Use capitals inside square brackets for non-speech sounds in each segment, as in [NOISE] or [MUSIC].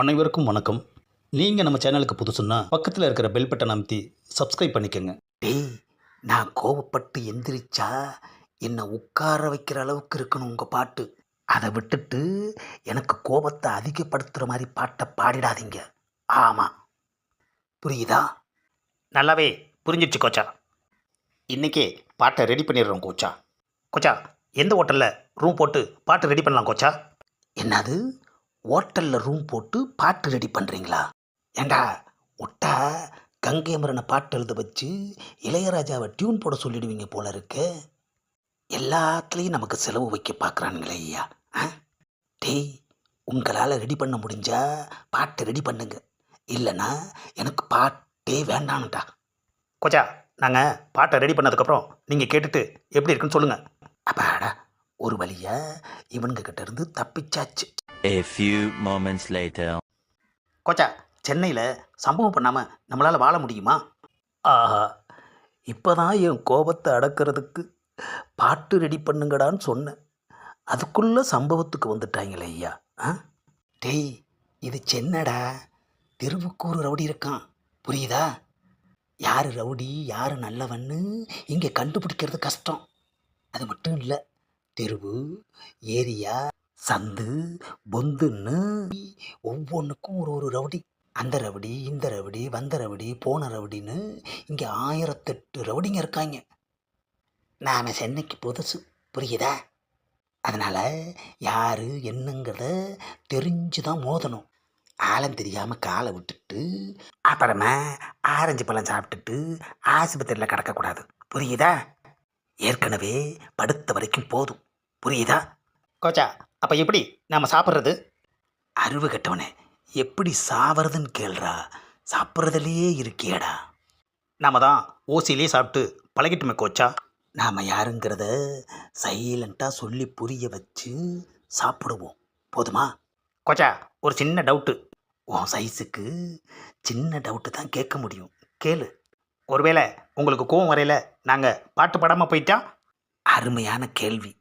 அனைவருக்கும் வணக்கம். நீங்கள் நம்ம சேனலுக்கு புதுசுன்னா பக்கத்தில் இருக்கிற பெல் பட்டன் அமைத்தி சப்ஸ்கிரைப் பண்ணிக்கோங்க. டேய் நான் கோவப்பட்டு எந்திரிச்சா என்னை உட்கார வைக்கிற அளவுக்கு இருக்கணும் உங்கள் பாட்டு. அதை விட்டுட்டு எனக்கு கோபத்தை அதிகப்படுத்துகிற மாதிரி பாட்டை பாடிடாதீங்க. ஆமாம் புரியுதா? நல்லாவே புரிஞ்சிடுச்சு கோச்சா. இன்றைக்கே பாட்டை ரெடி பண்ணிடுறோம் கோச்சா. கோச்சா எந்த ஹோட்டலில் ரூம் போட்டு பாட்டு ரெடி பண்ணலாம் கோச்சா? என்னது? ஹோட்டலில் ரூம் போட்டு பாட்டு ரெடி பண்ணுறீங்களா ஏண்டா ஒட்டா கங்கை மரனை பாட்டு எழுத வச்சு இளையராஜாவை டியூன் போட சொல்லிடுவீங்க போல இருக்கு. எல்லாத்துலேயும் நமக்கு செலவு வைக்க பார்க்குறானுங்களே ஐயா. ஆ? டேய் உங்களால் ரெடி பண்ண முடிஞ்சா பாட்டை ரெடி பண்ணுங்க. இல்லைன்னா எனக்கு பாட்டே வேண்டாம்டா. கொச்சா நாங்கள் பாட்டை ரெடி பண்ணதுக்கப்புறம் நீங்கள் கேட்டுட்டு எப்படி இருக்குன்னு சொல்லுங்கள் அப்பாடா ஒரு வழியா இவனுங்கக்கிட்டேருந்து இருந்து தப்பிச்சாச்சு. A few moments later. கோச்சா சென்னையில் சம்பவம் பண்ணாமல் நம்மளால் வாழ முடியுமா? ஆஹா இப்போதான் என் கோபத்தை அடக்கிறதுக்கு பாட்டு ரெடி பண்ணுங்கடான்னு சொன்னேன். அதுக்குள்ள சம்பவத்துக்கு வந்துட்டாங்களே ஐயா. ஆ? டேய் இது சென்னடா. தெருவுக்கு ஒரு ரவுடி இருக்கான். புரியுதா? யார் ரவுடி யார் நல்லவன்னு இங்கே கண்டுபிடிக்கிறது கஷ்டம். அது மட்டும் இல்லை தெருவு ஏரியா சந்து பொந்துன்னு ஒவ்வொன்றுக்கும் ஒரு ஒரு ரவுடி. அந்த ரவுடி இந்த ரவுடி வந்த ரவுடி போன ரவுடின்னு இங்கே ஆயிரத்தெட்டு ரவுடிங்க இருக்காங்க. நாம் சென்னைக்கு புதுசு. புரியுதா? அதனால் யார் என்னங்கிறத தெரிஞ்சு தான் மோதணும். ஆழம் தெரியாமல் காலை விட்டுட்டு அப்புறமா ஆரஞ்சு பழம் சாப்பிட்டுட்டு ஆஸ்பத்திரியில் கிடக்கக்கூடாது. புரியுதா? ஏற்கனவே படுத்த வரைக்கும் போதும். புரியுதா? கோச்சா அப்போ எப்படி நாம் சாப்பிட்றது? அறிவு கெட்டவனே எப்படி சாவறதுன்னு கேள்றா. சாப்பிட்றதுலையே இருக்கியடா. நாம் தான் ஓசியிலே சாப்பிட்டு பழகிட்டுமே கோச்சா. நாம் யாருங்கிறத சைலண்ட்டாக சொல்லி புரிய வச்சு சாப்பிடுவோம். போதுமா? கோச்சா ஒரு சின்ன டவுட்டு. உன் சைஸுக்கு சின்ன டவுட்டு தான் கேட்க முடியும். கேளு. ஒருவேளை உங்களுக்கு கோவம் வரையில் நாங்கள் பாட்டு பாடாமல் போயிட்டா? அருமையான கேள்வி.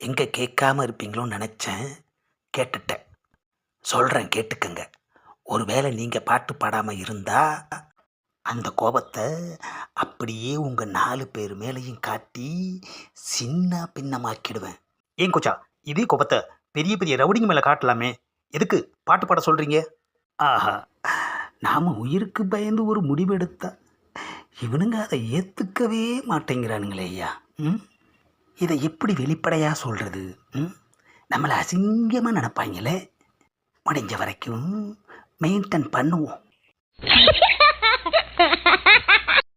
எங்கே கேட்காம இருப்பீங்களோன்னு நினச்சேன். கேட்டுட்டேன். சொல்கிறேன் கேட்டுக்கங்க. ஒருவேளை நீங்கள் பாட்டு பாடாமல் இருந்தால் அந்த கோபத்தை அப்படியே உங்கள் நாலு பேர் மேலேயும் காட்டி சின்ன பின்னமாக்கிடுவேன். ஏன் கொச்சா இதே கோபத்தை பெரிய பெரிய ரவுடிங்க மேலே காட்டலாமே. எதுக்கு பாட்டு பாட சொல்கிறீங்க ஆஹா நாம் உயிருக்கு பயந்து ஒரு முடிவெடுத்தா இவனுங்க அதை ஏற்றுக்கவே மாட்டேங்கிறானுங்களே ஐயா. ம்? இதை எப்படி வெளிப்படையாக சொல்கிறது நம்மளை அசிங்கமாக நினப்பாங்களே? முடிஞ்ச வரைக்கும் மெயின்டைன் பண்ணுவோம். [LAUGHS]